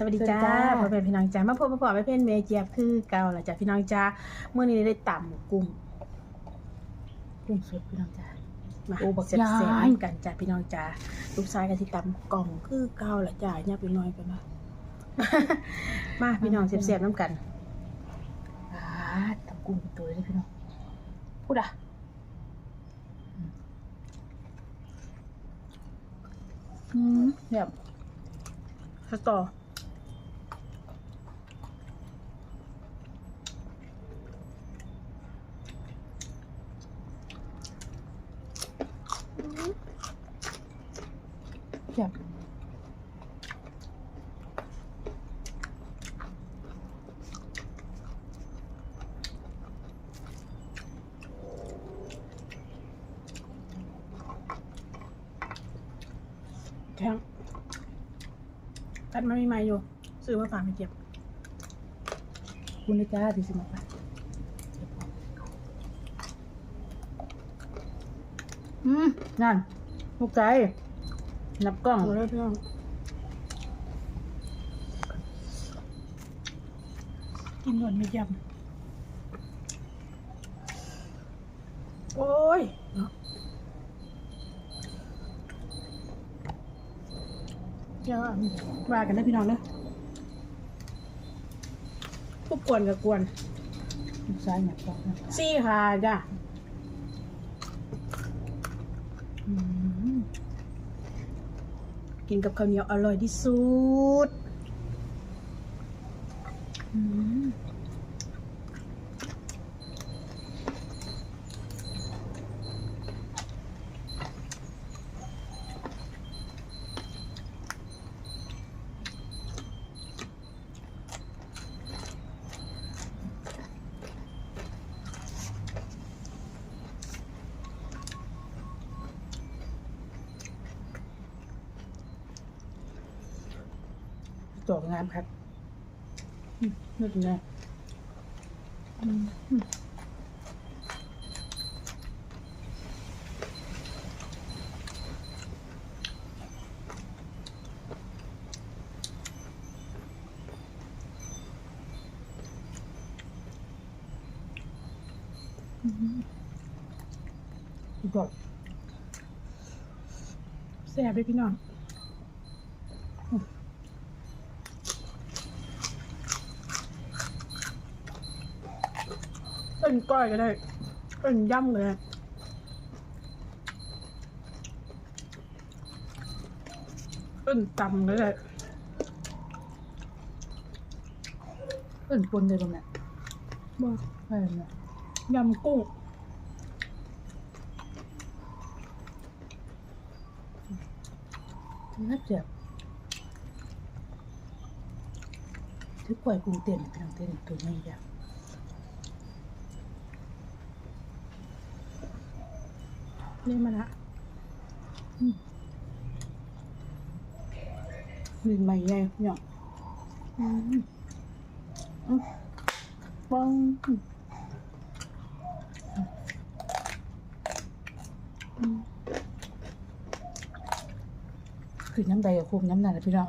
สวัสดีจ้าสวัสดีจ้าพ่อเป็นพี่น้องจ้ามาพบมาพอไม่เพ่นเมเจียบคือเก่าละจ้าพี่น้องจ้าเมื่อนี้ได้ต่ำหมูกุ้งกุ้งสดพี่น้องจ้ามาโอ้บักเสร็จยายเสร็จกันจ้าพี่น้องจ้าลูกชายกันที่ต่ำกล่องคือเก่าละจ้าเนี่ยไปน้อยไปมามาพี่น้องเสียบๆน้ำกันอ่าทำกุ้งเป็นตัวเลยพี่น้องพูดอะอืมแบบสตอ แบบ แข็งตัดมามีไม้อยู่ ซื้อมาฝากไม่เจ็บ คุณนะจ้าที่สิมาไปอืมนั่นลูกไก่นับกล้องเอาเลยพี่น้องกินก่อนไม่เจ็บโอ้ย เนาะเดี๋ยวว่ากันนะพี่น้องเนอะผู้กวนกับกวนลูกซ้ายนับกล้องนะจ้าซี่ค่ะจ้ะอืมกินกับข้าวเหนียวอร่อยที่สุด อืม จอกงามครับนึกไงอืมอืมบอกแซ่บเลยพี่น้อง เป็นก้อยก็ได้เป็นย่ำก็ได้เป็นตำก็ได้เอิ้นปนเลยตรงเนี้ยบ่ใช่เนี่ยยำกุ้งน่าเจ็บถือกล้วยกุ้งเต้นพี่น้องเต้นตัวใหญ่แบ นี่มาละมีใหม่ใหญ่เนี่ยอืมอืมปังอืมคือน้ำใดกับคุมน้ำนั่นแหละพี่น้อง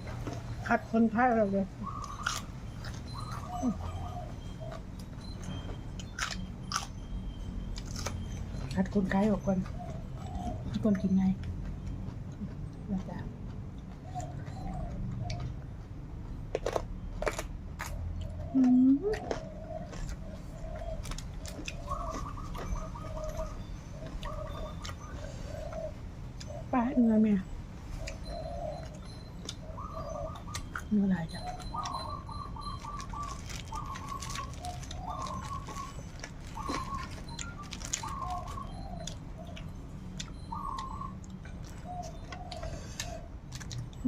ขัดคนไทยเราเลยคัดคนไข้ออกก่อนคนกินไงนะจ๊ะอืมป้าเงินแม่เนื้ ไม่ไรจ้ะ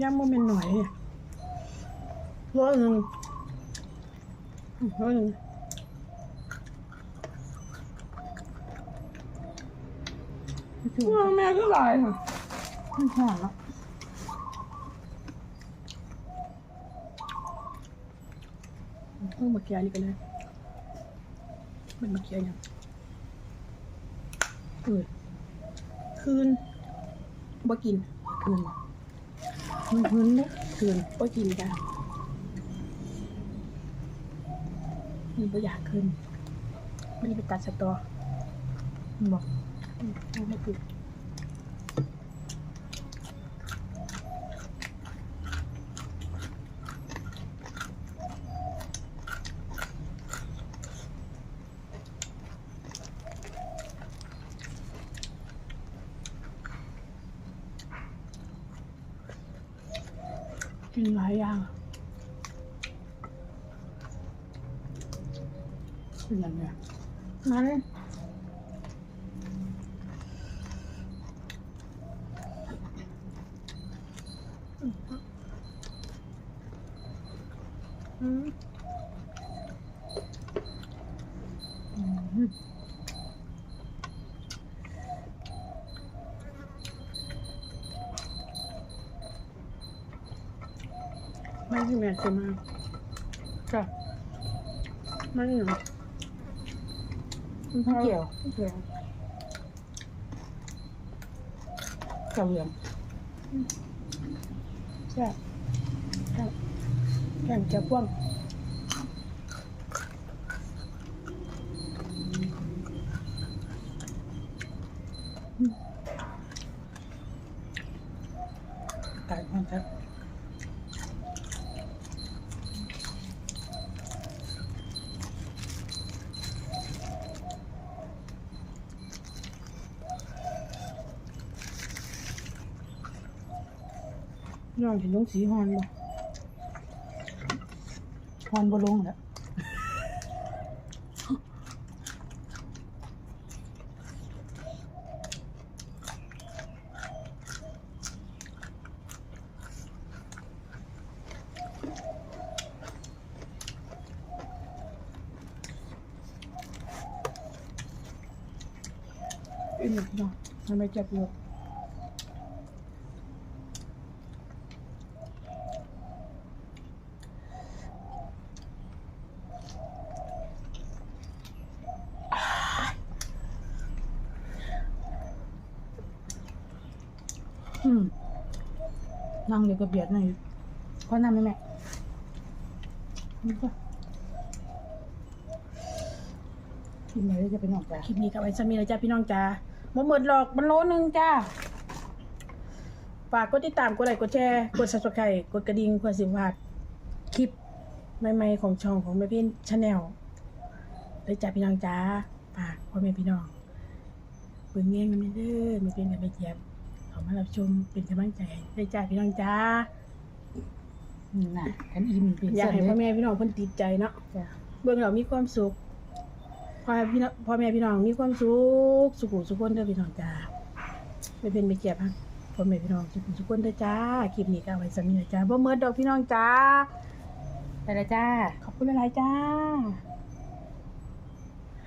ย่ำมนเป็นหน่อยร้อนึงร้อนึ่งว่าแม่ก็หลายค่ะไม่ใช่างแล้ เพิ่งมาเกียร์นี่กันเลยมันมาเกียร์ยังเออคืนบ่กินคืนมันคืนเด้คืนบ่กินจ้ะมันบ่อยากคืนมันไปตัดสตอมันบอกอืมเอาให้กิ กินหลายอย่างเป็นยังไงมันอืม อืม ไม่ ที่แม่จะมาจ้ะมันหนูมันเกี่ยวเกี่ยวเกี่ยวเหลืองใช่ใช่แข่งจะพ่วงไก่มันครับ น้องเห็นลุงสีฮอนบ่ฮอนบ่ลงแล้วอีกหน่อยเนาะทำไมจ็บอยู่ อืมนั่งเลยก็เบียดหน่อยขอน้ำไหมแม่นี่ก็กินไหนจะเป็นออกจ้าคลิปนี้กับไอ้สามีนะจ้าพี่น้องจ้าบ่หมดหรอกมันโลนึงจ้าฝากกดติดตามกดไลค์กดแชร์กด subscribe กดกระดิ่งเพื่อสิพลาดคลิปใหม่ๆของช่องของแม่พี่ชาแนลเลยจ้าพี่น้องจ้าฝากพ่อแม่พี่น้องเบิ่งเงี้ยงกันเด้อไม่เป็นกันไม่เจ็บ เขามารับชมเป็นกำลังใจเลยจ้าพี่น้องจ้าอืมน่ะกันอิ่มเป็นอยากให้เส้นพ่อเลยแม่พี่น้องเพิ่นติดใจเนาะจ้ะเบิ่งเรามีความสุขพ่อแม่พี่น้องพ่อแม่พี่น้องมีความสุขสุขุสุขคนเด้อพี่น้องจ้าไม่เป็นไม่เจ็บฮะพ่อแม่พี่น้องสุขุสุขคนเด้อจ้าคลิปนี้ก็เอาไว้สำนี้นะจ้าบ่เมิดดอกพี่น้องจ้าไปแล้วจ้าขอบคุณหลายๆจ้าจ